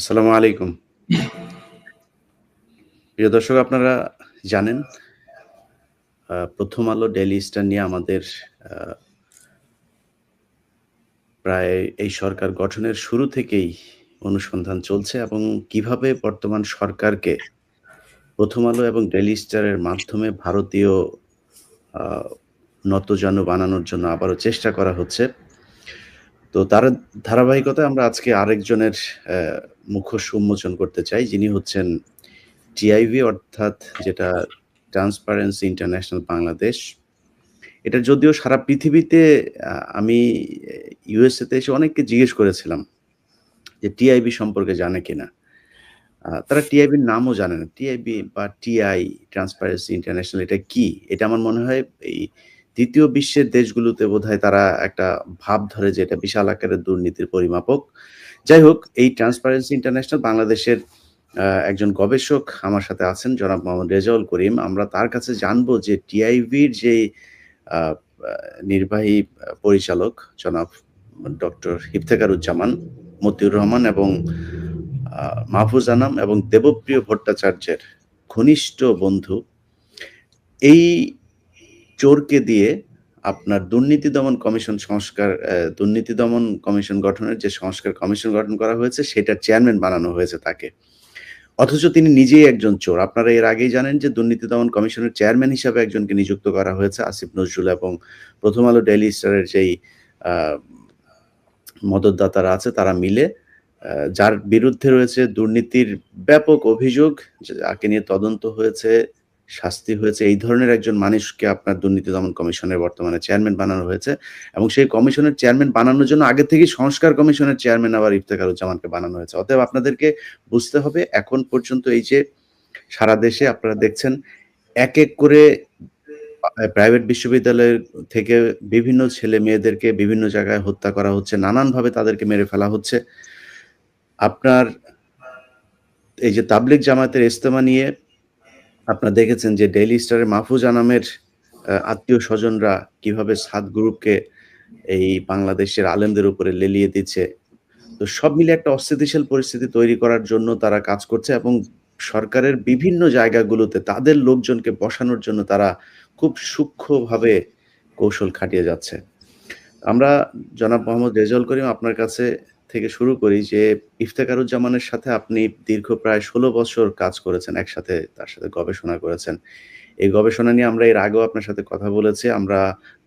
আসসালামু আলাইকুম। প্রিয় দর্শক, আপনারা জানেন 'প্রথম আলো ডেলি স্টার' নিয়ে আমাদের প্রায় এই সরকার গঠনের শুরু থেকেই অনুসন্ধান চলছে এবং কীভাবে বর্তমান সরকারকে 'প্রথম আলো' এবং ডেলি স্টারের মাধ্যমে ভারতীয় নতজানু বানানোর জন্য আবারও চেষ্টা করা হচ্ছে। তো তার ধারাবাহিকতায় আমরা আজকে আরেকজনের মুখোশ উন্মোচন করতে চাই। যিনি হচ্ছেন টিআইবি অর্থাৎ যেটা ট্রান্সপারেন্সি ইন্টারন্যাশনাল বাংলাদেশ। এটা যদিও সারা পৃথিবীতে আমি এ ইউএসএ তে এসে অনেককে জিজ্ঞেস করেছিলাম যে টিআইবি সম্পর্কে জানে কিনা? তারা টিআইবির নামও জানে না। টিআইবি বা টিআই ট্রান্সপারেন্সি ইন্টারন্যাশনাল এটা কি? এটা আমার মনে হয় এই দ্বিতীয় বিশ্বের দেশগুলোতে বোধহয় তারা একটা ভাব ধরে যে এটা বিশাল আকারের দুর্নীতির পরিমাপক। যাই হোক এই ট্রান্সপারেন্সি ইন্টারন্যাশনাল বাংলাদেশের একজন গবেষক আমার সাথে আছেন জনাব মোহাম্মদ রেজাউল করিম। আমরা তার কাছে জানব যে আ আ নির্বাহী পরিচালক জনাব ডক্টর ইফতেখারুজ্জামান, মতিউর রহমান এবং মাহফুজ আনাম এবং দেবপ্রিয় ভট্টাচার্যের ঘনিষ্ঠ বন্ধু। এই চোরকে দিয়ে আপনার দুর্নীতি দমন কমিশন সংস্কার দুর্নীতি দমন কমিশন গঠনের যে সংস্কার কমিশন গঠন করা হয়েছে সেটার চেয়ারম্যান বানানো হয়েছে তাকে। অথচ তিনি নিজেই একজন চোর। আপনারা এর আগেই জানেন যে দুর্নীতি দমন কমিশনের চেয়ারম্যান হিসাবে একজনকে নিযুক্ত করা হয়েছে আসিফ নজরুল এবং 'প্রথম আলো ডেইলি স্টারের' যেই মদতদাতারা আছে তারা মিলে যার বিরুদ্ধে রয়েছে দুর্নীতির ব্যাপক অভিযোগ, যাকে নিয়ে তদন্ত হয়েছে, শাস্তি হয়েছে। এই ধরনের একজন মানুষকে আপনার দুর্নীতি দমন কমিশনের বর্তমানে চেয়ারম্যান বানানো হয়েছে এবং সেই কমিশনের চেয়ারম্যান বানানোর জন্য আগে থেকেই সংস্কার কমিশনের চেয়ারম্যান আবার ইফতেখারুজ্জামানকে বানানো হয়েছে। অতএব আপনাদেরকে বুঝতে হবে এখন পর্যন্ত এই যে সারা দেশে আপনারা দেখছেন এক, এক করে প্রাইভেট বিশ্ববিদ্যালয়ের থেকে বিভিন্ন ছেলে-মেয়েদেরকে বিভিন্ন জায়গায় হত্যা করা হচ্ছে। নানানভাবে তাদেরকে মেরে ফেলা হচ্ছে। আপনার এই যে তাবলিগ জামায়াতের ইজতেমা নিয়ে আপনারা দেখেছেন যে ডেইলি স্টারের মাহফুজ আনামের আত্মীয়-স্বজনরা কীভাবে সাদ গ্রুপকে এই বাংলাদেশের আলেমদের উপরে লেলিয়ে দিচ্ছে। তো সব মিলে একটা অস্থিতিশীল পরিস্থিতি তৈরি করার জন্য তারা কাজ করছে এবং সরকারের বিভিন্ন জায়গাগুলোতে তাদের লোকজনকে বসানোর জন্য তারা খুব সূক্ষ্মভাবে কৌশল খাটিয়ে যাচ্ছে। আমরা জনাব মোহাম্মদ রেজাউল করিম, আপনার কাছে থেকে শুরু করি যে ইফতেখারুজ্জামানের সাথে আপনি দীর্ঘ প্রায় ১৬ বছর কাজ করেছেন, একসাথে তার সাথে গবেষণা করেছেন। এই গবেষণা নিয়ে আমরা এর আগেও আপনার সাথে কথা বলেছি। আমরা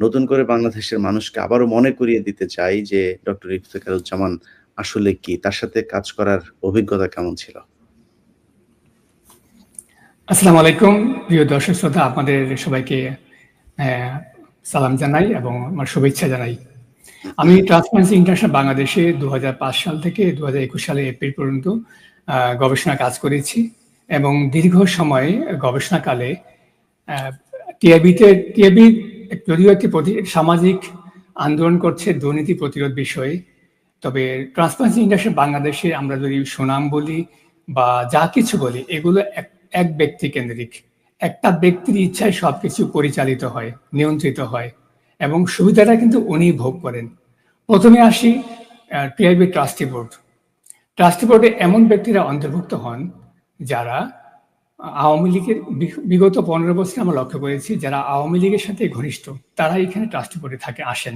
নতুন করে বাংলাদেশের মানুষকে আবারও মনে করিয়ে দিতে চাই যে ডক্টর ইফতেখারুজ্জামান আসলে কি? তার সাথে কাজ করার অভিজ্ঞতা কেমন ছিল? আসসালামু আলাইকুম প্রিয় দর্শক শ্রোতা, আপনাদের সবাইকে সালাম জানাই এবং আমার শুভেচ্ছা জানাই। আমি ট্রান্সপারেন্সি ইন্টারন্যাশনাল বাংলাদেশে ২০০৫ সাল থেকে ২০২১ সালে এপ্রিল পর্যন্ত গবেষণা কাজ করেছি এবং দীর্ঘ সময় গবেষণাকালে টিআইবিতে টিআইবি যদিও একটি সামাজিক আন্দোলন করছে দুর্নীতি প্রতিরোধ বিষয়ে। তবে ট্রান্সপারেন্সি ইন্টারন্যাশনাল বাংলাদেশে আমরা যদি সুনাম বলি বা যা কিছু বলি এগুলো এক এক ব্যক্তি কেন্দ্রিক। একটা ব্যক্তির ইচ্ছায় সবকিছু পরিচালিত হয়, নিয়ন্ত্রিত হয় এবং সুবিধাটা কিন্তু উনি ভোগ করেন। ১ম এ আসি টিআইবি ট্রাস্টি বোর্ড। ট্রাস্টি বোর্ডে এমন ব্যক্তিরা অন্তর্ভুক্ত হন যারা আওয়ামী লীগের বিগত ১৫ বছরে আমরা লক্ষ্য করেছি, যারা আওয়ামী লীগের সাথে ঘনিষ্ঠ, তারা এখানে ট্রাস্টি বোর্ডে থাকে, আসেন।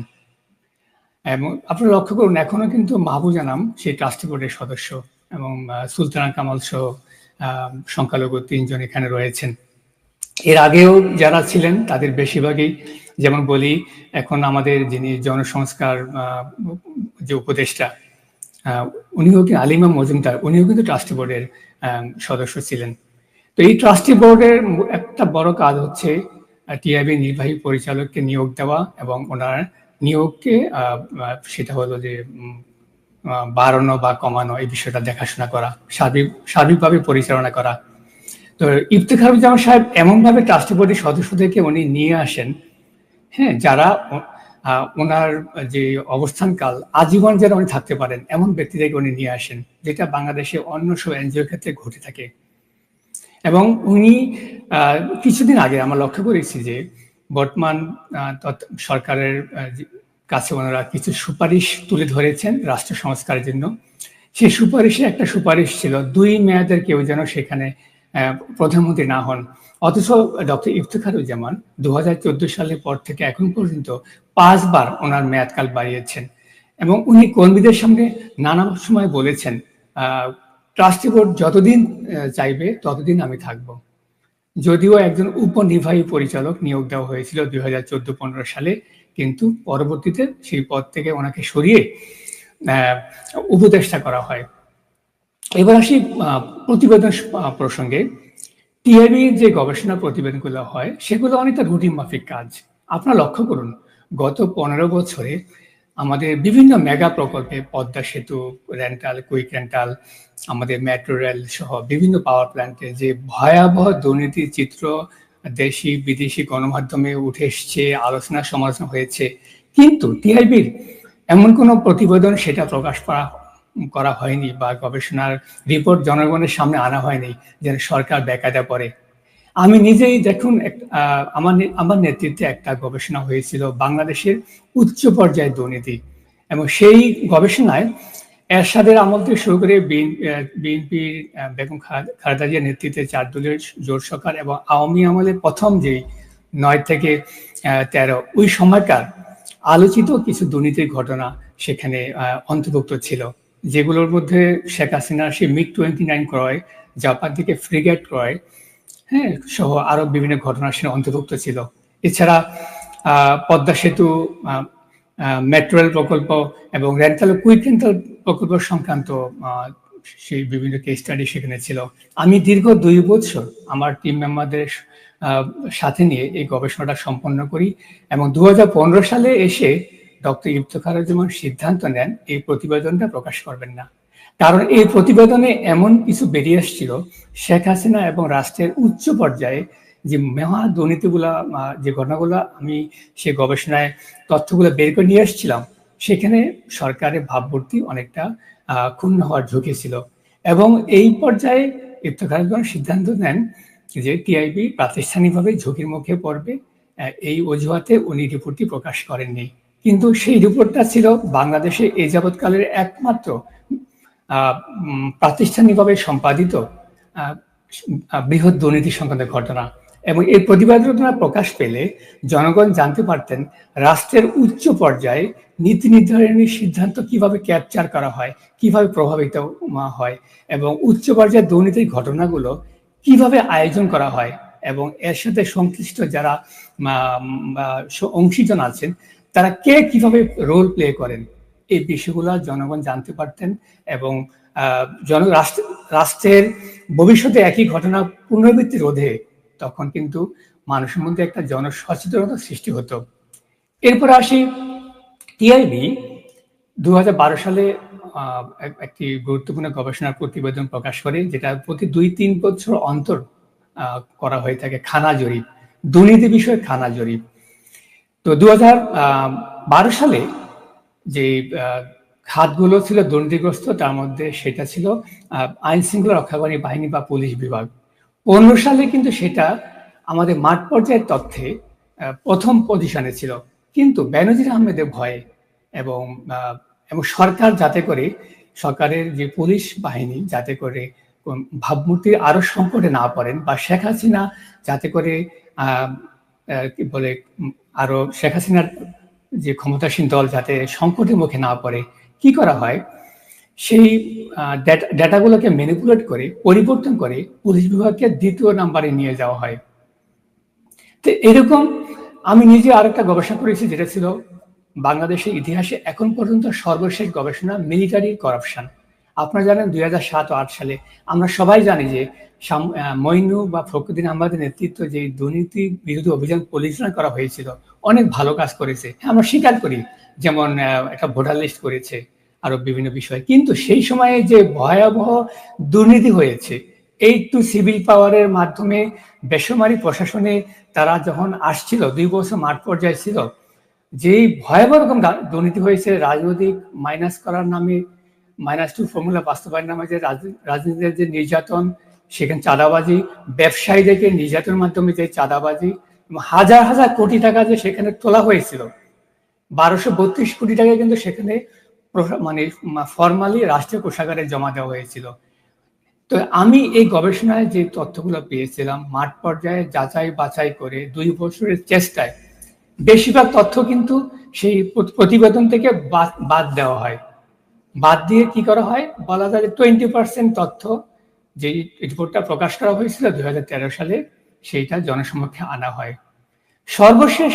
এবং আপনারা লক্ষ্য করুন, এখনও কিন্তু মাহফুজ আনাম সেই ট্রাস্টি বোর্ডের সদস্য এবং সুলতানা কামাল সহ সংখ্যালঘু তিনজন এখানে রয়েছেন। এর আগেও যারা ছিলেন, তাদের বেশিরভাগই যেমন বলি এখন আমাদের যিনি জনসংস্কার যে উপদেষ্টা উনিও কি আলিমা মজুমদার উনিও কিন্তু ট্রাস্টি বোর্ডের সদস্য ছিলেন। তো এই ট্রাস্টি বোর্ডের একটা বড় কাজ হচ্ছে টিআইবি নির্বাহী পরিচালককে নিয়োগ দেওয়া এবং ওনার নিয়োগকে সেটা হলো যে বাড়ানো বা কমানো এই বিষয়টা দেখাশোনা করা, সার্বিক সার্বিকভাবে পরিচালনা করা। তো ইফতেখারুজ্জামান সাহেব এমনভাবে ট্রাস্টি বোর্ডের সদস্যদেরকে উনি নিয়ে আসেন, হ্যাঁ? যারা ওনার যে অবস্থানকাল আজীবন যেন উনি থাকতে পারেন, এমন ব্যক্তিদেরকে উনি নিয়ে আসেন। যেটা বাংলাদেশে অন্য সব এনজিওর ক্ষেত্রে ঘটে থাকে। এবং উনি কিছুদিন আগে আমরা লক্ষ্য করেছি যে বর্তমান সরকারের কাছে ওনারা কিছু সুপারিশ তুলে ধরেছেন রাষ্ট্র সংস্কারের জন্য। সেই সুপারিশে একটা সুপারিশ ছিল, দুই মেয়াদের কেউ যেন সেখানে প্রধানমন্ত্রী না হন অথচ ডক্টর ইফতেখারুজ্জামান দু হাজার চোদ্দ সালের পর থেকে এখন পর্যন্ত পাঁচবার ওনার মেয়াদকাল বাড়িয়েছেন। এবং উনি কর্মীদের সামনে নানা সময় বলেছেন ট্রাস্টি বোর্ড যতদিন চাইবে ততদিন আমি থাকব। যদিও একজন উপনির্বাহী পরিচালক নিয়োগ দেওয়া হয়েছিল দুই হাজার চোদ্দ পনেরো সালে, কিন্তু পরবর্তীতে সেই পদ থেকে ওনাকে সরিয়ে উপদেষ্টা করা হয়। এবার আসি প্রতিবেদন প্রসঙ্গে। টিআইবির যে গবেষণা প্রতিবেদনগুলো হয়, সেগুলো অনেকটা রুটিন মাফিক কাজ। আপনারা লক্ষ্য করুন, গত পনেরো বছরে আমাদের বিভিন্ন মেগা প্রকল্পে পদ্মা সেতু, রেন্টাল, কুইক রেন্টাল, আমাদের মেট্রো রেল সহ বিভিন্ন পাওয়ার প্ল্যান্টে যে ভয়াবহ দুর্নীতির চিত্র দেশি, বিদেশি গণমাধ্যমে উঠে এসছে, আলোচনা সমালোচনা হয়েছে। কিন্তু টিআইবির এমন কোনো প্রতিবেদন সেটা প্রকাশ করা করা হয়নি বা গবেষণার রিপোর্ট জনগণের সামনে আনা হয়নি যেন সরকার বেকায়দা পড়ে আমি নিজেই দেখুন আমার আমার নেতৃত্বে একটা গবেষণা হয়েছিল বাংলাদেশের উচ্চ পর্যায়ের দুর্নীতি এবং সেই গবেষণায় এরশাদের আমল থেকে শুরু করে বিএনপির বেগম খালেদা জিয়ার নেতৃত্বে চার দলের জোর সরকার এবং আওয়ামী আমলের প্রথম যে নয় থেকে তেরো, ওই সময়কার আলোচিত কিছু দুর্নীতির ঘটনা সেখানে অন্তর্ভুক্ত ছিল। যেগুলোর মধ্যে শেখ হাসিনার সে মিগ টোয়েন্টি নাইন ক্রয়, জাপান থেকে ফ্রিগেট ক্রয় হ্যাঁ সহ আরও বিভিন্ন ঘটনা সেখানে অন্তর্ভুক্ত ছিল। এছাড়া পদ্মা সেতু মেট্রো রেল প্রকল্প এবং রেন্টাল কুইক রেন্টাল প্রকল্প সংক্রান্ত সেই বিভিন্ন কেস স্টাডি সেখানে ছিল। আমি দীর্ঘ দুই বছর আমার টিম মেম্বারদের সাথে নিয়ে এই গবেষণাটা সম্পন্ন করি এবং দু হাজার পনেরো সালে এসে ডক্টর ইফতেখারুজ্জামান সিদ্ধান্ত নেন, এই প্রতিবেদনটা প্রকাশ করবেন না। কারণ এই প্রতিবেদনে এমন কিছু বেরিয়ে এসেছিল শেখ হাসিনা এবং রাষ্ট্রের উচ্চ পর্যায়ে যে মহা দুর্নীতিগুলা যে ঘটনাগুলো আমি সে গবেষণায় তথ্যগুলো বের করে নিয়ে এসেছিলাম সেখানে সরকারের ভাবমূর্তি অনেকটা ক্ষুণ্ণ হওয়ার ঝুঁকি ছিল। এবং এই পর্যায়ে ইফতেখারুজ্জামান সিদ্ধান্ত নেন যে টিআইবি প্রাতিষ্ঠানিকভাবে ঝুঁকির মুখে পড়বে এই অজুহাতে উনি রিপোর্টটি প্রকাশ করেননি। কিন্তু সেই রিপোর্টটা ছিল বাংলাদেশে এই যাবৎকালের একমাত্র প্রাতিষ্ঠানিকভাবে সম্পাদিত বৃহৎ দুর্নীতি সংক্রান্ত ঘটনা। এবং এই প্রতিবেদনটা প্রকাশ পেলে জনগণ জানতে পারতেন রাষ্ট্রের উচ্চ পর্যায়ে নীতি নির্ধারণের সিদ্ধান্ত কীভাবে ক্যাপচার করা হয়, কীভাবে প্রভাবিত হয় এবং উচ্চ পর্যায়ে দুর্নীতির ঘটনাগুলো কীভাবে আয়োজন করা হয় এবং এর সাথে সংশ্লিষ্ট যারা অংশীজন আছেন তারা কে কীভাবে রোল প্লে করেন? এই বিষয়গুলো জনগণ জানতে পারতেন এবং জন রাষ্ট্রের ভবিষ্যতে একই ঘটনা পুনরাবৃত্তি রোধে তখন কিন্তু মানুষের মধ্যে একটা জনসচেতনতা সৃষ্টি হতো। এরপর আসি টিআইবি দু হাজার বারো সালে একটি গুরুত্বপূর্ণ গবেষণা প্রতিবেদন প্রকাশ করে, যেটা প্রতি দুই তিন বছর অন্তর করা হয়ে থাকে খানা জরিপ, দুর্নীতি বিষয়ে খানা জরিপ। তো দু সালে যে খাতগুলো ছিল দুর্নীতিগ্রস্ত, তার মধ্যে সেটা ছিল আইন শৃঙ্খলা রক্ষাকারী বাহিনী বা পুলিশ বিভাগ। পনেরো সালে কিন্তু সেটা আমাদের মাঠ পর্যায়ের তথ্যে প্রথম পজিশনে ছিল। কিন্তু ব্যানজির আহমেদের ভয়ে এবং এবং সরকার যাতে করে সরকারের যে পুলিশ বাহিনী, যাতে করে ভাবমূর্তি আরও সংকটে না পড়েন বা শেখ হাসিনা যাতে করে কি বলে আরও শেখ হাসিনার যে ক্ষমতাসীন দল যাতে সংকটের মুখে না পড়ে, কি করা হয়? সেই ডেটাগুলোকে ম্যানিপুলেট করে, পরিবর্তন করে পুলিশ বিভাগকে দ্বিতীয় নাম্বারে নিয়ে যাওয়া হয়। তো এরকম আমি নিজে আর একটা গবেষণা করেছি, যেটা ছিল বাংলাদেশের ইতিহাসে এখন পর্যন্ত সর্বশেষ গবেষণা মিলিটারি করাপশন আপনারা জানেন দুই হাজার সাত ও আট সালে আমরা সবাই জানি যে মইনু বা ফখরুদ্দিন আহমদের নেতৃত্ব যে দুর্নীতি বিরোধী অভিযান পরিচালনা করা হয়েছিল অনেক ভালো কাজ করেছে। হ্যাঁ, আমরা স্বীকার করি যেমন একটা ভোটার লিস্ট করেছে আরও বিভিন্ন বিষয়। কিন্তু সেই সময়ে যে ভয়াবহ দুর্নীতি হয়েছে এই টু সিভিল পাওয়ারের মাধ্যমে বেসরকারি প্রশাসনে তারা যখন আসছিল দুই বছর মাঠ পর্যায়ে ছিল যেই ভয়াবহ রকম দুর্নীতি হয়েছে রাজনৈতিক মাইনাস করার নামে মাইনাস টু ফর্মুলা বাস্তবায়ন নামে যে রাজনীতির যে নির্যাতন, সেখানে চাঁদাবাজি, ব্যবসায়ীদেরকে নির্যাতনের মাধ্যমে যে চাঁদাবাজি, এবং হাজার হাজার কোটি টাকা যে সেখানে তোলা হয়েছিল, বারোশো বত্রিশ কোটি টাকা কিন্তু সেখানে মানে ফর্মালি রাষ্ট্রীয় কোষাগারে জমা দেওয়া হয়েছিল। তো আমি এই গবেষণায় যে তথ্যগুলো পেয়েছিলাম, মাঠ পর্যায়ে যাচাই বাছাই করে দুই বছরের চেষ্টায়, বেশিরভাগ তথ্য কিন্তু সেই প্রতিবেদন থেকে বাদ দেওয়া হয়। বাদ দিয়ে কি করা হয়? বলা যায় টোয়েন্টি পার্সেন্ট তথ্য যে রিপোর্টটা প্রকাশ করা হয়েছিল দু হাজার তেরো সালে, সেইটা জনসমক্ষে আনা হয়। সর্বশেষ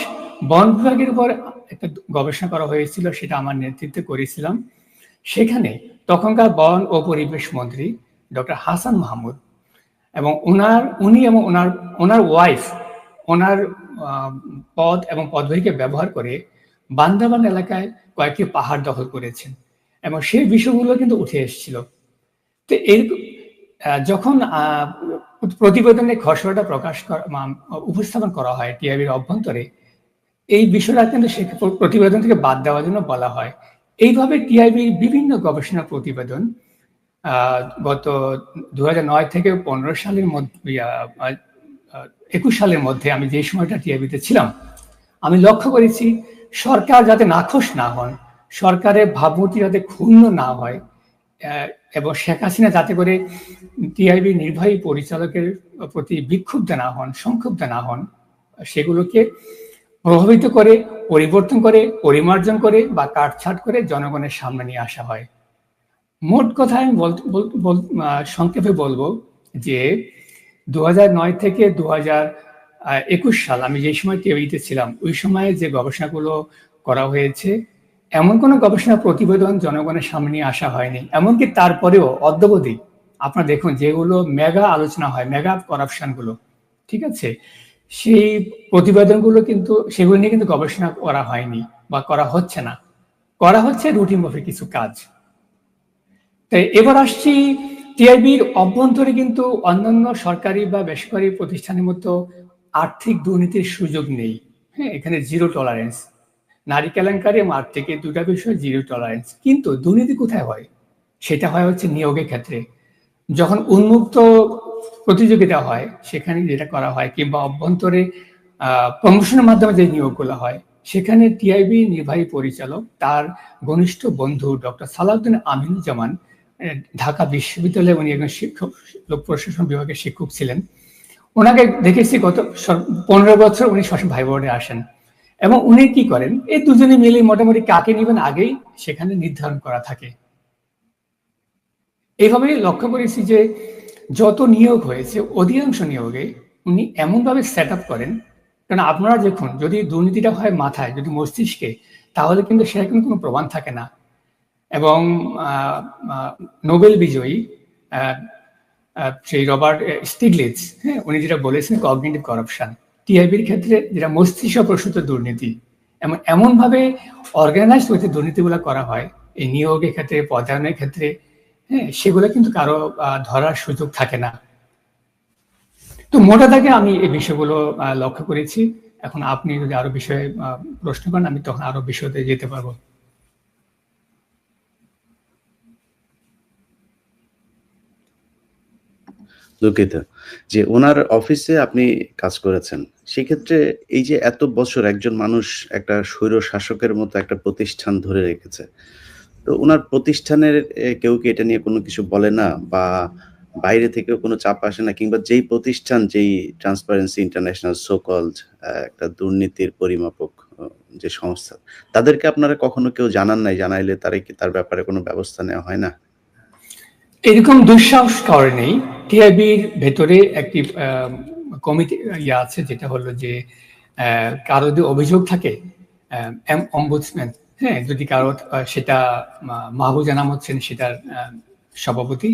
বন বিভাগের উপর একটা গবেষণা করা হয়েছিল, সেটা আমার নেতৃত্বে করেছিলাম। সেখানে তখনকার বন ও পরিবেশ মন্ত্রী ডক্টর হাসান মাহমুদ এবং ওনার উনি এবং ওনার ওনার ওয়াইফ ওনার পদ এবং পদবীকে ব্যবহার করে বান্দাবান এলাকায় কয়েকটি পাহাড় দখল করেছেন। এবং সেই বিষয়গুলো কিন্তু উঠে এসেছিল। তো এর যখন প্রতিবেদনে খসড়াটা প্রকাশ উপস্থাপন করা হয় টিআইবির অভ্যন্তরে, এই বিষয়টা কিন্তু সে প্রতিবেদন থেকে বাদ দেওয়ার জন্য বলা হয়। এইভাবে টিআইবির বিভিন্ন গবেষণা প্রতিবেদন গত দুহাজার নয় থেকে পনেরো সালের মধ্যে একুশ সালের মধ্যে আমি যে সময়টা টিআইবিতে ছিলাম, আমি লক্ষ্য করেছি সরকার যাতে নাখোশ না হন সরকারের ভাবমূর্তি যাতে ক্ষুণ্ণ না হয় এবং শেখ হাসিনা যাতে করে টিআইবি নির্বাহী পরিচালকের প্রতি বিক্ষুব্ধ না হন, সংক্ষুব্ধ না হন, সেগুলোকে প্রভাবিত করে, পরিবর্তন করে, পরিমার্জন করে বা কাটছাট করে জনগণের সামনে নিয়ে আসা হয়। মোট কথা আমি সংক্ষেপে বলব যে দু নয় থেকে দু একুশ সাল আমি যে সময় টিভিতে ছিলাম, ওই সময়ে যে গবেষণাগুলো করা হয়েছে এমন কোনো গবেষণা প্রতিবেদন জনগণের সামনে আসা হয়নি। এমনকি তারপরেও অদ্যবধি আপনারা দেখুন যেগুলো মেগা আলোচনা হয়, মেগা করাপশনগুলো, ঠিক আছে? সেই প্রতিবেদনগুলো কিন্তু, সেগুলো নিয়ে কিন্তু গবেষণা করা হয়নি বা করা হচ্ছে না। করা হচ্ছে রুটিন মফে কিছু কাজ। তাই এবার আসছি টিআইবির অভ্যন্তরে কিন্তু অন্যান্য সরকারি বা বেসরকারি প্রতিষ্ঠানের মতো আর্থিক দুর্নীতির সুযোগ নেই। হ্যাঁ এখানে জিরো টলারেন্স নারী কেলেঙ্কারি এবং আর্থিক দুটা বিষয় জিরো টলারেন্স কিন্তু দুর্নীতি কোথায় হয়? সেটা হয় হচ্ছে নিয়োগের ক্ষেত্রে। যখন উন্মুক্ত প্রতিযোগিতা হয়, সেখানে যেটা করা হয় কিংবা অভ্যন্তরে প্রমোশনের মাধ্যমে যে নিয়োগগুলো হয়, সেখানে টিআইবি নির্বাহী পরিচালক তার ঘনিষ্ঠ বন্ধু ডক্টর সালাউদ্দিন আমিনুজ্জামান ঢাকা বিশ্ববিদ্যালয়ে উনি একজন শিক্ষক, লোক প্রশাসন বিভাগের শিক্ষক ছিলেন। ওনাকে দেখেছি গত পনেরো বছর উনি সবসময় ভাই বোর্ডে আসেন। এবং উনি কি করেন? এই দুজনে মিলে মোটামুটি কাকে নেবেন আগেই সেখানে নির্ধারণ করা থাকে। এইভাবে লক্ষ্য করেছি যে যত নিয়োগ হয়েছে, অধিকাংশ নিয়োগে উনি এমনভাবে সেট আপ করেন কারণ আপনারা দেখুন, যদি দুর্নীতিটা হয় মাথায়, যদি মস্তিষ্কে, তাহলে কিন্তু সেরকম কোনো প্রমাণ থাকে না। এবং নোবেল বিজয়ী সেই রবার্ট স্টিগলিজ হ্যাঁ উনি যেটা বলেছেন কগনিটিভ করাপশন টিআইবির ক্ষেত্রে যেটা মস্তিষ্ক প্রসূত দুর্নীতি এমন এমনভাবে অর্গানাইজ হয়েছে দুর্নীতিগুলো করা হয়, এই নিয়োগের ক্ষেত্রে, পদায়নের ক্ষেত্রে হ্যাঁ সেগুলো কিন্তু কারও ধরার সুযোগ থাকে না। তো মোটা দাগে আমি এই বিষয়গুলো লক্ষ্য করেছি। এখন আপনি যদি আরও বিষয়ে প্রশ্ন করেন, আমি তখন আরও বিষয়তে যেতে পারব। দুঃখিত যে ওনার অফিসে আপনি কাজ করেছেন। সেক্ষেত্রে এই যে এত বছর একজন মানুষ একটা স্বৈর শাসকের মতো একটা প্রতিষ্ঠান ধরে রেখেছে, তো ওনার প্রতিষ্ঠানের কেউ কি এটা নিয়ে কোনো কিছু বলে না? বা বাইরে থেকেও কোনো চাপ আসে না? কিংবা যেই প্রতিষ্ঠান, যেই ট্রান্সপারেন্সি ইন্টারন্যাশনাল সোকলড একটা দুর্নীতির পরিমাপক যে সংস্থা, তাদেরকে আপনারা কখনো কেউ জানান নাই? জানাইলে তারা কি তার ব্যাপারে কোনো ব্যবস্থা নেওয়া হয় না? এরকম দুঃসাহস করেনি টিআইবির ভেতরে একটি কমিটি ইয়ে আছে যেটা হলো যে কারও যদি অভিযোগ থাকে অম্বুডসম্যান হ্যাঁ যদি কারও সেটা মাহবুজ জানা হচ্ছেন, সেটার সভাপতি।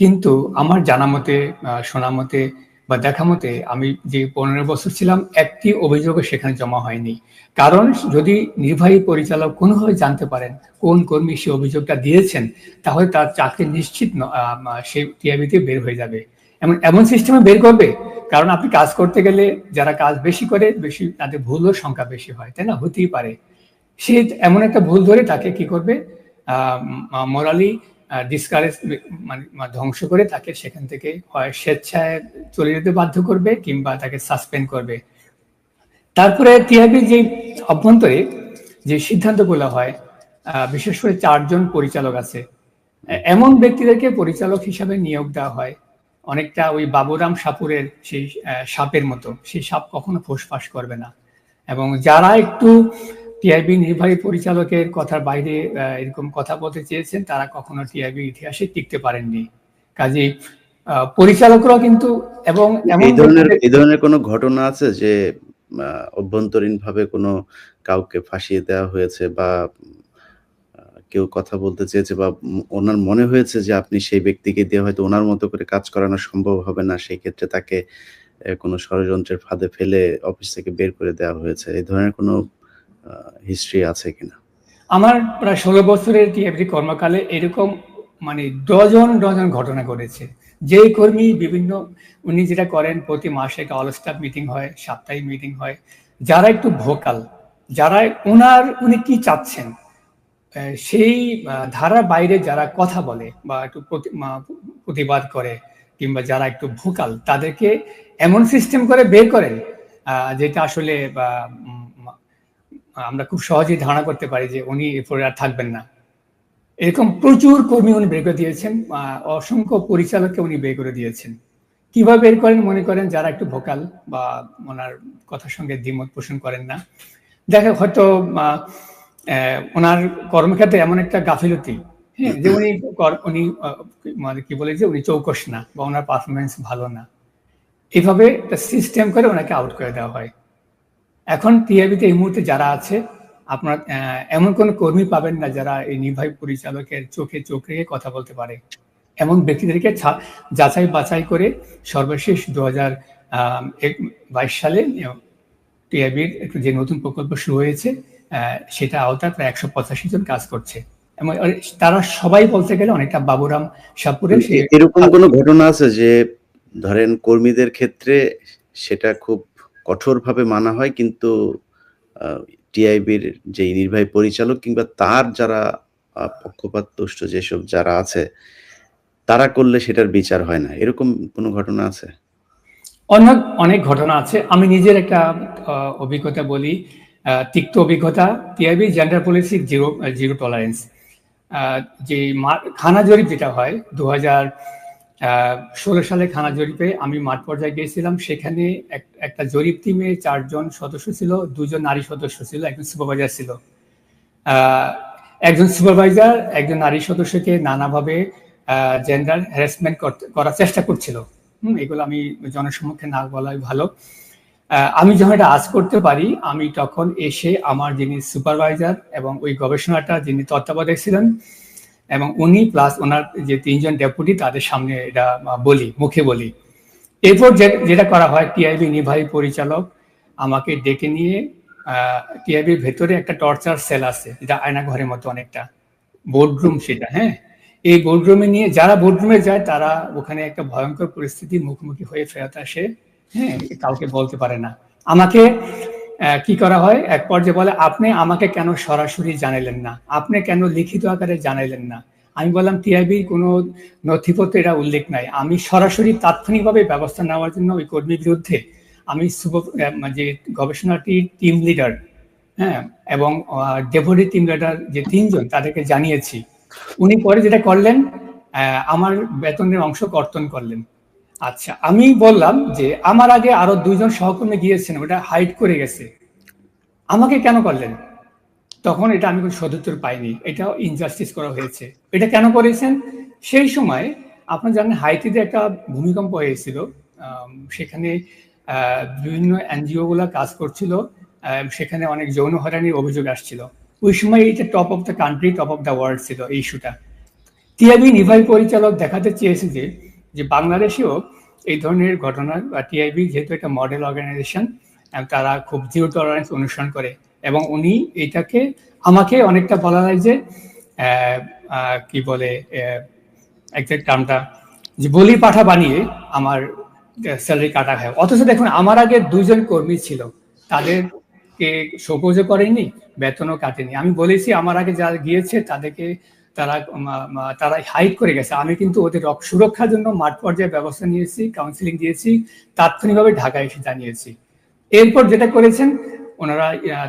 কিন্তু আমার জানা মতে শোনা মতে বা দেখা মতে আমি যে পনেরো বছর ছিলাম, একটি অভিযোগও সেখানে জমা হয়নি। কারণ যদি নির্বাহী পরিচালক কোনোভাবে জানতে পারেন কোন কর্মী সে অভিযোগটা দিয়েছেন, তাহলে তার চাকরি নিশ্চিত সে টিআইবিতে বের হয়ে যাবে। এমন এমন সিস্টেমে বের করবে। কারণ আপনি কাজ করতে গেলে যারা কাজ বেশি করে, বেশি তাদের ভুলও সংখ্যা বেশি হয়, তাই না? হতেই পারে। সে এমন একটা ভুল ধরে তাকে কি করবে? মোরালি ডিসকারেজ মানে ধ্বংস করে তাকে সেখান থেকে হয় স্বেচ্ছায় চলে যেতে বাধ্য করবে কিংবা তাকে সাসপেন্ড করবে। তারপরে টিআইবির যে অভ্যন্তরে যে সিদ্ধান্তগুলো হয় বিশেষ করে চারজন পরিচালক আছে এমন ব্যক্তিদেরকে পরিচালক হিসাবে নিয়োগ দেওয়া হয়। অনেকটা ওই বাবুরাম সাপুরের সেই সাপের মতো। সেই সাপ কখনো ফোসফাস করবে না। এবং যারা একটু টিআইবি নির্বাহী পরিচালকের কথার বাইরে এরকম কথা বলতে চেয়েছেন তারা কখনো টিআইবি ইতিহাসে টিকতে পারেননি। কাজে পরিচালকরাও কিন্তু এবং এই ধরনের এই ধরনের কোনো ঘটনা আছে যে অভ্যন্তরীণ ভাবে কোনো কাউকে ফাঁসিয়ে দেওয়া হয়েছে বা কেউ কথা বলতে চেয়েছে বা ওনার মনে হয়েছে যে আপনি সেই ব্যক্তিকে দিয়ে হয়তো ওনার মতো করে কাজ করানো সম্ভব হবে না সেই ক্ষেত্রে তাকে কোনো ষড়যন্ত্রের ফাঁদে ফেলে অফিস থেকে বের করে দেওয়া হয়েছে। এই ধরনের কোনো হিস্ট্রি আছে কিনা? আমার প্রায় ষোলো বছরের টিএফডি কর্মকালে এরকম মানে ডজন ডজন ঘটনা ঘটেছে। যে কর্মী বিভিন্ন, উনি যেটা করেন, প্রতি মাসে একটা অল স্টাফ মিটিং হয়, সাপ্তাহিক মিটিং হয়। যারা একটু ভোকাল যারা ওনার উনি কি চাচ্ছেন? সেই ধারার বাইরে যারা কথা বলে বা একটু প্রতিবাদ করে কিংবা যারা একটু ভোকাল তাদেরকে এমন সিস্টেম করে বের করেন যেটা আসলে আমরা খুব সহজেই ধারণা করতে পারি যে উনি এরপরে আর থাকবেন না। এরকম প্রচুর কর্মী উনি বের করে দিয়েছেন অসংখ্য পরিচালককে উনি বের করে দিয়েছেন। কীভাবে বের করেন মনে করেন যারা একটু ভোকাল বা ওনার কথার সঙ্গে দ্বিমত পোষণ করেন না। দেখে, হয়তো ওনার কর্মক্ষেত্রে এমন একটা গাফিলতি হ্যাঁ যে উনি উনি মানে কি বলে যে উনি চৌকস না বা ওনার পারফরমেন্স ভালো না। এইভাবে একটা সিস্টেম করে ওনাকে আউট করে দেওয়া হয়। এখন টিআইবিতে এই মুহূর্তে যারা আছে, আপনার এমন কোন কর্মী পাবেন না যারা এই নির্বাহী পরিচালকের চোখে চোখ রেখে কথা বলতে পারে। এমন ব্যক্তিদেরকে যাচাই বাছাই করে সর্বশেষ দু হাজার বাইশ সালে একটু যে নতুন প্রকল্প শুরু হয়েছে সেটা আওতায় প্রায় একশো পঁচাশি জন কাজ করছে। এবং তারা সবাই বলতে গেলে অনেকটা বাবুরাম সাপুরের সে এ- এরকম কোনো ঘটনা আছে যে, ধরেন কর্মীদের ক্ষেত্রে সেটা খুব কঠোরভাবে মানা হয়, কিন্তু টিআইবির যে নির্বাহী পরিচালক কিংবা তার যারা পক্ষপাত দুষ্ট যেসব যারা আছে, তারা করলে সেটার বিচার হয় না। এরকম কোনো ঘটনা আছে? অনেক অনেক ঘটনা আছে। আমি নিজের একটা অভিজ্ঞতা বলি। তিক্ত অভিজ্ঞতা, TIB gender policy zero zero tolerance. যে খানা জরিপ যেটা হয় দু হাজার ষোলো সালে খানা জরিপে আমি মাঠ পর্যায়ে গিয়েছিলাম। সেখানে এক- একটা জরিপ টিমে চারজন সদস্য ছিল দুজন নারী সদস্য ছিল একজন সুপারভাইজার ছিল। একজন সুপারভাইজার একজন নারী সদস্যকে নানাভাবে জেন্ডার হ্যারাসমেন্ট করার চেষ্টা করছিল। হুম, এগুলো আমি জনসম্মুখে না বলাই ভালো। আমি যখন এটা আজ করতে পারি আমি তখন এসে আমার যিনি সুপারভাইজার এবং ওই গবেষণাটা যিনি তত্ত্বাবধায়ক ছিলেন এবং উনি প্লাস ওনার যে তিনজন ডেপুটি তাদের সামনে এটা বলি, মুখে বলি। এরপর যেটা করা হয় টিআইবি নির্বাহী পরিচালক আমাকে ডেকে নিয়ে টিআইবির ভেতরে একটা টর্চার সেল আছে, যেটা আয়না ঘরের মতো অনেকটা। বোর্ডরুম সেটা হ্যাঁ? এই বোর্ডরুমে নিয়ে যারা বোর্ডরুমে যায়, তারা ওখানে একটা ভয়ঙ্কর পরিস্থিতির মুখোমুখি হয়ে ফেরত আসে হ্যাঁ? কাউকে বলতে পারে না। আমাকে কি করা হয়? এক পর্যায়ে বলে, আপনি আমাকে কেন সরাসরি জানাইলেন না? আপনি কেন লিখিত আকারে জানাইলেন না? আমি বললাম টিআইবির কোনো নথিপত্রে এটা উল্লেখ নাই। আমি সরাসরি তাৎক্ষণিকভাবে ব্যবস্থা নেওয়ার জন্য ওই কর্মীর বিরুদ্ধে আমি যে গবেষণাটির টিম লিডার হ্যাঁ এবং ডেপুটি টিম লিডার যে তিনজন তাদেরকে জানিয়েছি। উনি পরে যেটা করলেন আমার বেতনের অংশ কর্তন করলেন। আচ্ছা আমি বললাম যে আমার আগে আরও দুইজন সহকর্মী গিয়েছেন, ওটা হাইড করে গেছে। আমাকে কেন করলেন? তখন এটা আমি কোনো সদুত্তর পাইনি এটা ইনজাস্টিস করা হয়েছে। এটা কেন করেছেন? সেই সময় আপনার জানেন হাইতিতে একটা ভূমিকম্প হয়েছিল সেখানে বিভিন্ন এনজিও গুলা কাজ করছিল সেখানে অনেক যৌন হয়রানির অভিযোগ আসছিল। ওই সময় এটা top of the country top of the world ছিল এই ইস্যুটা। টিআইবি নির্বাহী পরিচালক দেখাতে চেয়েছে যে যে বাংলাদেশেও এই ধরনের ঘটনা, বা টিআইবি যেহেতু একটা মডেল অর্গানাইজেশন তারা খুব জিরো টলারেন্স অনুসরণ করে এবং উনি এটাকে, আমাকে অনেকটা বলা হয় যে কি বলে একজ্যাক্ট টার্মটা যে বলি পাঠা বানিয়ে আমার স্যালারি কাটা হয়। অথচ দেখুন, আমার আগে দুজন কর্মী ছিল। তাদেরকে শোকজও করেনি, বেতনও কাটেনি। আমি বলেছি, আমার আগে যারা গিয়েছে, তাদেরকে তারা তারা হাইড করে গেছে। আমি কিন্তু ওদের সুরক্ষার জন্য মাঠ পর্যায়ে ব্যবস্থা নিয়েছি কাউন্সিলিং দিয়েছি, তাৎক্ষণিকভাবে ঢাকা এসে জানিয়েছি। এরপর যেটা করেছেন, ওনারা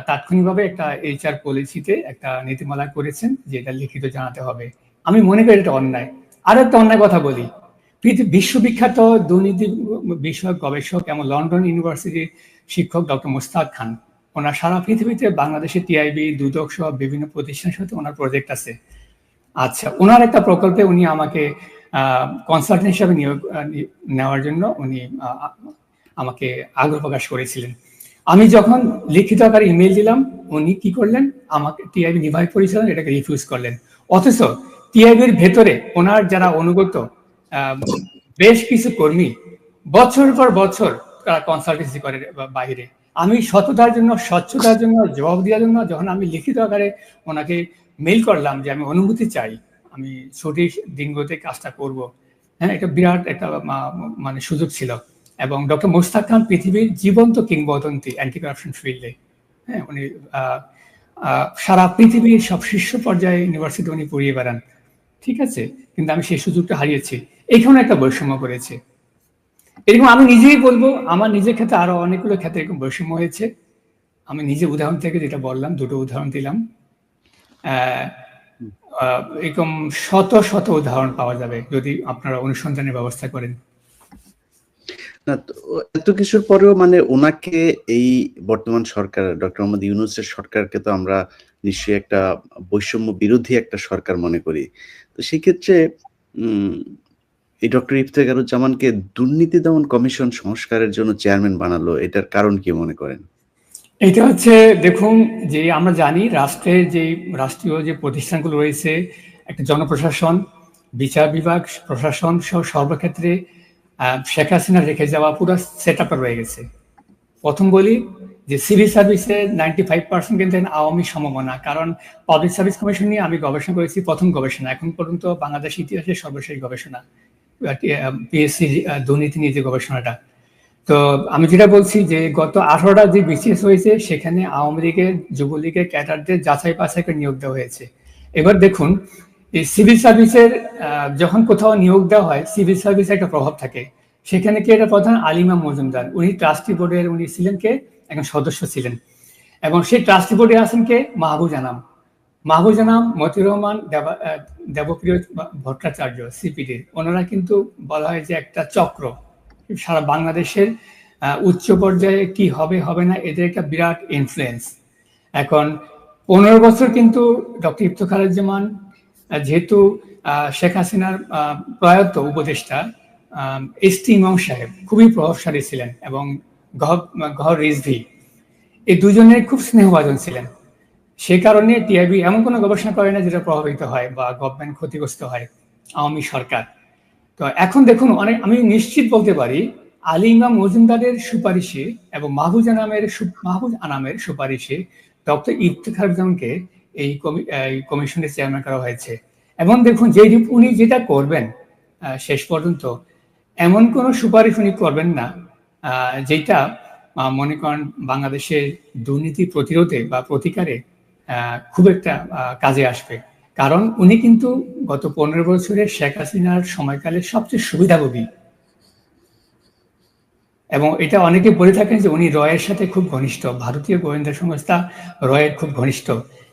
তাৎক্ষণিকভাবে একটা এইচআর পলিসিতে একটা নীতিমালা করেছেন, যে এটা লিখিত জানাতে হবে। আমি মনে করি এটা অন্যায়। আর একটা অন্যায় কথা বলি। বিশ্ববিখ্যাত দুর্নীতি বিষয়ক গবেষক এবং লন্ডন ইউনিভার্সিটির শিক্ষক ডক্টর মুস্তাক খান, ওনার সারা পৃথিবীতে বাংলাদেশের টিআইবি দুদক সহ বিভিন্ন প্রতিষ্ঠানের সাথে ওনার প্রজেক্ট আছে। আচ্ছা ওনার একটা প্রকল্পে উনি আমাকে কনসালটেন্ট হিসাবে নিয়োগ নেওয়ার জন্য উনি আমাকে আগ্রহ প্রকাশ করেছিলেন। আমি যখন লিখিত আকারে ইমেল দিলাম, উনি কি করলেন? আমাকে টিআইবি নির্বাহী পরিচালক এটাকে রিফিউজ করলেন। অথচ টিআইবির ভেতরে ওনার যারা অনুগত বেশ কিছু কর্মী বছর পর বছর তারা কনসালটেন্সি করে বাইরে। আমি সততার জন্য, স্বচ্ছতার জন্য, জবাব দেওয়ার জন্য যখন আমি লিখিত আকারে ওনাকে মেল করলাম যে আমি অনুমতি চাই, আমি ছুটির দিনগুলোতে কাজটা করব। হ্যাঁ এটা বিরাট একটা মানে সুযোগ ছিল। এবং ডক্টর মোস্তাক খান পৃথিবীর জীবন্ত কিংবদন্তি অ্যান্টি কারাপশন ফিল্ডে হ্যাঁ উনি সারা পৃথিবীর সব শীর্ষ পর্যায়ে ইউনিভার্সিটি উনি পড়িয়ে বেড়ান। ঠিক আছে? কিন্তু আমি সেই সুযোগটা হারিয়েছি। এখানে একটা বৈষম্য করেছে এরকম আমি নিজেই বলব, আমার নিজের ক্ষেত্রে আরও অনেকগুলো ক্ষেত্রে এরকম বৈষম্য হয়েছে। আমি নিজে উদাহরণ থেকে যেটা বললাম, দুটো উদাহরণ দিলাম। এরকম শত শত উদাহরণ পাওয়া যাবে যদি আপনারা অনুসন্ধানের ব্যবস্থা করেন। এত কিছুর পরেও মানে ওনাকে এই বর্তমান সরকার, ডক্টর মোহাম্মদ ইউনুসের সরকারকে তো আমরা নিশ্চয়ই একটা বৈষম্য বিরোধী একটা সরকার মনে করি। তো সেক্ষেত্রে এই ডক্টর ইফতেখারুজ্জামানকে দুর্নীতি দমন কমিশন সংস্কারের জন্য চেয়ারম্যান বানালো, এটার কারণ কি মনে করেন? এটা হচ্ছে, দেখুন, যে আমরা জানি রাষ্ট্রের যে রাষ্ট্রীয় যে প্রতিষ্ঠানগুলো রয়েছে, একটা জনপ্রশাসন, বিচার বিভাগ, প্রশাসন সহ সর্বক্ষেত্রে শেখ হাসিনা রেখে যাওয়া পুরো সেট আপ রয়ে গেছে। প্রথম বলি যে সিভিল সার্ভিসে নাইনটি ফাইভ পার্সেন্ট কিন্তু আওয়ামী সম্ভাবনা কারণ পাবলিক সার্ভিস কমিশন নিয়ে আমি গবেষণা করেছি, প্রথম গবেষণা। এখন পর্যন্ত বাংলাদেশ ইতিহাসের সর্বশেষ গবেষণা পিএসসি দুর্নীতি নিয়ে যে গবেষণাটা। তো আমি যেটা বলছি যে গত আঠারোটা যে বিসিএস হয়েছে, সেখানে আওয়ামী লীগের, যুবলীগের ক্যাডারদের যাচাই বাছাই করে নিয়োগ দেওয়া হয়েছে। এবার দেখুন, এই সিভিল সার্ভিসের যখন কোথাও নিয়োগ দেওয়া হয়, সিভিল সার্ভিসের একটা প্রভাব থাকে। সেখানে কি এটা প্রধান? আলিমা মজুমদার। উনি ট্রাস্টি বোর্ডের, উনি ছিলেন কে? একজন সদস্য ছিলেন। এবং সেই ট্রাস্টি বোর্ডে আছেন কে? মাহবুজ আনাম। মাহবুজ আনাম, মতিউর রহমান, দেবা- দেবপ্রিয় ভট্টাচার্য, সিপিডির। ওনারা কিন্তু বলা হয় যে একটা চক্র। সারা বাংলাদেশের উচ্চ পর্যায়ে কি হবে হবে না, এদের একটা বিরাট ইনফ্লুয়েন্স এখন পনেরো বছর কিন্তু ডক্টর ইফতেখারুজ্জামান যেহেতু শেখ হাসিনার প্রয়াত উপদেষ্টা এস টি ইমাম সাহেব খুবই প্রভাবশালী ছিলেন এবং গহর রিজভি। এই দুজনের খুব স্নেহভাজন ছিলেন। সে কারণে টিআইবি এমন কোনো গবেষণা করে না যেটা প্রভাবিত হয় বা গভর্নমেন্ট ক্ষতিগ্রস্ত হয় আওয়ামী সরকার। তো এখন দেখুন, অনেক, আমি নিশ্চিত বলতে পারি, আলী ইমাম মজুমদারের সুপারিশে এবং মাহবুজ আনামের মাহবুজ আনামের সুপারিশে ডক্টর ইফতেখারুজ্জামানকে এই এই কমিশনের চেয়ারম্যান করা হয়েছে। এবং দেখুন, যে উনি যেটা করবেন শেষ পর্যন্ত, এমন কোনো সুপারিশ উনি করবেন না যেটা মনে করেন বাংলাদেশের দুর্নীতি প্রতিরোধে বা প্রতিকারে খুব একটা কাজে আসবে। কারণ উনি কিন্তু গত পনেরো বছরের শেখ হাসিনার সময়কালে সবচেয়ে সুবিধাভোগী। এবং এটা অনেকে বলে থাকেন যে উনি রয়ের সাথে খুব ঘনিষ্ঠ ভারতীয় গোয়েন্দা সংস্থা রয়ের খুব ঘনিষ্ঠ।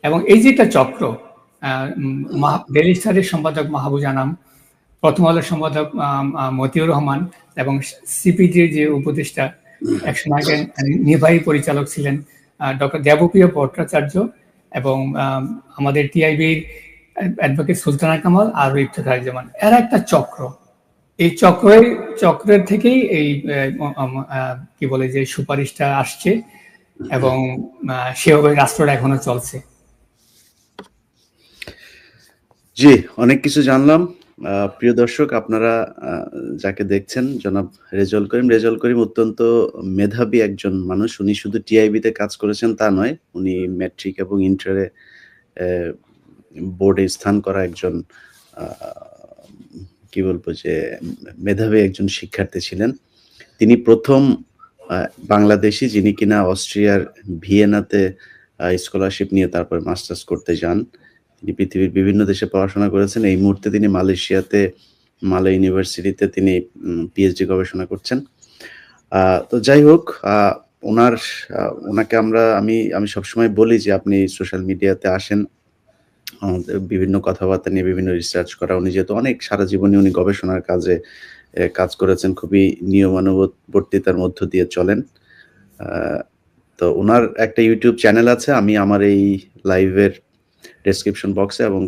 এবং এই যে একটা চক্র ডেলি সম্পাদক মাহবুজ আনাম প্রথম আলোর সম্পাদক মতিউর রহমান এবং সিপিডির যে উপদেষ্টা একসময় নির্বাহী পরিচালক ছিলেন ডক্টর দেবপ্রিয় ভট্টাচার্য এবং আম, আমাদের টিআইবির অ্যাডভোকেট সুলতানা কামাল আর ইফতেখারুজ্জামান এরা একটা চক্র। এই চক্রের চক্রের থেকেই এই কি বলে যে সুপারিশটা আসছে এবং সেভাবে রাষ্ট্রটা এখনও চলছে। জি, অনেক কিছু জানলাম। প্রিয় দর্শক, আপনারা যাকে দেখছেন, জনাব রেজল করিম। রেজল করিম অত্যন্ত মেধাবী একজন মানুষ। উনি শুধু টিআইবিতে কাজ করেছেন তা নয়, উনি ম্যাট্রিক এবং ইন্টারে বোর্ডে স্থান করা একজন কি বলব যে, মেধাবী একজন শিক্ষার্থী ছিলেন। তিনি প্রথম বাংলাদেশি যিনি কিনা অস্ট্রিয়ার ভিয়েনাতে স্কলারশিপ নিয়ে তারপর মাস্টার্স করতে যান। তিনি পৃথিবীর বিভিন্ন দেশে পড়াশোনা করেছেন। এই মুহূর্তে তিনি মালয়েশিয়াতে, মালয় ইউনিভার্সিটিতে তিনি পিএইচডি গবেষণা করছেন। তো যাই হোক ওনার ওনাকে আমরা, আমি আমি সবসময় বলি যে আপনি সোশ্যাল মিডিয়াতে আসেন। বিভিন্ন কথাবার্তা নিয়ে বিভিন্ন রিসার্চ করা। উনি যেহেতু অনেক সারা জীবনে উনি গবেষণার কাজে কাজ করেছেন। খুবই নিয়মানুবর্তিতার মধ্য দিয়ে চলেন। তো ওনার একটা ইউটিউব চ্যানেল আছে। আমি আমার এই লাইভের ডেসক্রিপশন বক্সে এবং